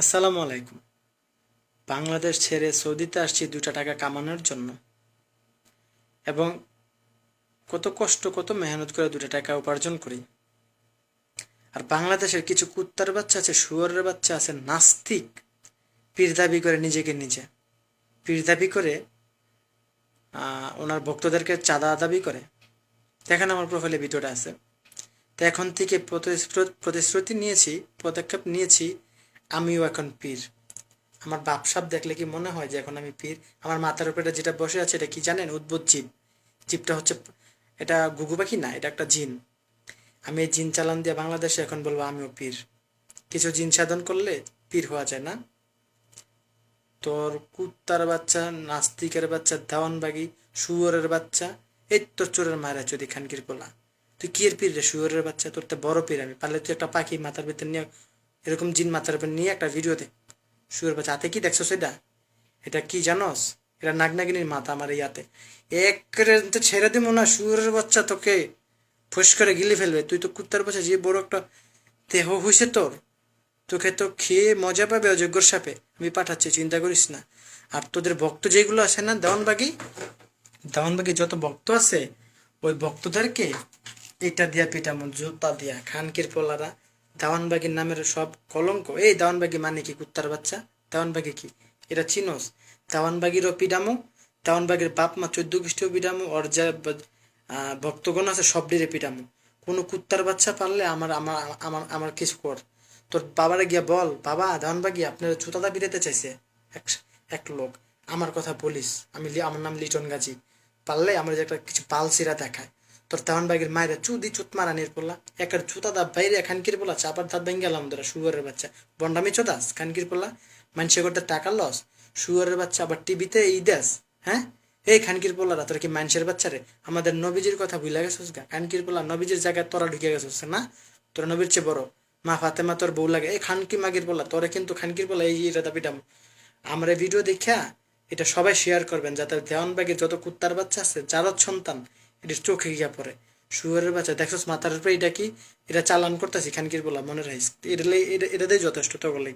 আসসালামু আলাইকুম। বাংলাদেশ ছেড়ে সৌদিতে আসছি দুটা টাকা কামানোর জন্য। এবং কত কষ্ট, কত মেহনত করে দুটা টাকা উপার্জন করি। আর বাংলাদেশের কিছু কুত্তার বাচ্চা আছে, শুয়ারের বাচ্চা আছে, নাস্তিক। পীর দাবি করে নিজেকে নিজে। পীর দাবি করে ওনার ভক্তদেরকে চাঁদা দাবি করে। দেখেন আমার প্রোফাইলে ভিডিওটা আছে। তো এখন থেকে প্রতিশ্রুতি নিয়েছি, পদক্ষেপ নিয়েছি আমিও এখন পীর। আমার বাপসাপ দেখলে কি মনে হয় যে এখন আমি পীর? আমার মাথার উপরে যেটা বসে আছে, এটা কি জানেন? উদ্ভুত জীব। জীবটা হচ্ছে এটা গুগু পাখি না, এটা একটা জিন। আমি এই জিন চালান দিয়ে বাংলাদেশে এখন বলব আমিও পীর। কিছু জিন সাধন করলে পীর হওয়া যায় না? তোর কুত্তার বাচ্চা, নাস্তিকের বাচ্চা দেওয়ানবাগি শুয়োরের বাচ্চা, এই তোর চোরের মায়েরা চোদি খানকির পোলা। তুই কি এর পীর রে? শুয়োরের বাচ্চা, তোর তো বড় পীর আমি। পারলে তুই একটা পাখি মাথার ভিতর নিয়ে এরকম জিন মাথার উপর নিয়ে একটা ভিডিও দে। শুয়োর বাচ্চা হাতে কি দেখছ সেটা এটা কি জানোস? এটা নাগনাগিনীর মাথা আমার ইয়াতে এক ছেড়ে দিব না শুয়োরের বাচ্চা তোকে। ফুস করে গিলে ফেলবে। তুই তো কুত্তার বাচ্চা, যে বড় একটা দেহ হইছে তোর। তোকে তো খেয়ে মজা পাবে অযোগ্যর সাপে। আমি পাঠাচ্ছি, চিন্তা করিস না। আর তোদের ভক্ত যেগুলো আছে না, দেওয়ানবাগি? দেওয়ানবাগি যত ভক্ত আছে, ওই ভক্তদেরকে এটা দিয়া পিটামো জুতা দিয়া, খানকির পোলারা দেওয়ানবাগির নামের সব কলঙ্ক। এই দেওয়ানবাগি মানে কি কুত্তার বাচ্চা? দাওয়ানবাগি কি? এটা চিনোস। দেওয়ানবাগিরও পিডামো, দেওয়ানবাগির বাপ মা চোদ্দ খ্রিস্টীয় পিডামো, ওর যা ভক্তগণ আছে সব ডিরে পিডামো। কোনো কুত্তার বাচ্চা পারলে আমার আমার আমার আমার কিছু কর। তোর বাবারে গিয়া বল, বাবা, দাওয়ানবাগি, আপনার জুতাদা বিরাতে চাইছে? এক এক লোক। আমার কথা বলিস। আমি আমার নাম লিটন গাজী। পারলে আমার যে একটা কিছু পালসিরা দেখায়। তোর তেমন বাগের মায়েরা চুদি চুত মারা নির পড়লা। একার চুতা দা বাইরে খানকির পোলা চাপার দাঁত ভেঙে গেলাম তোরা শুয়ারের বাচ্চা। বন্ডামি চোদাস খানকির পোলা মানুষে করতে টাকা লস শুয়ারের বাচ্চা আবার টিভিতে এই দেশ হ্যাঁ? এই খানকির পোলারা তোর কি মানুষের বাচ্চা রে? আমাদের নবীজির কথা ভুলে গেছিস গা? খানকির পোলা নবীজির জায়গায় তোরা ঢুকে গেছিস, না? তোরা নবীর চেয়ে বড়। মা ফাতেমা তোর বউ লাগে। এই খানকি মাগির পোলা তোরে কিন্তু খানকির পোলা এই এটা দাবিটাম আমরা ভিডিও দেখা এটা সবাই শেয়ার করবেন, যাতে দেওয়ানবাগের যত কুত্তার বাচ্চা আছে যার সন্তান এটা চোখে গিয়া পড়ে। শুয়ারের বাচ্চা দেখছোস মাথার উপরে এটা কি? এটা চালান করতেছি, খানকির বলা মনে রাখিস। এটা এটা এটাতেই যথেষ্ট তো বলে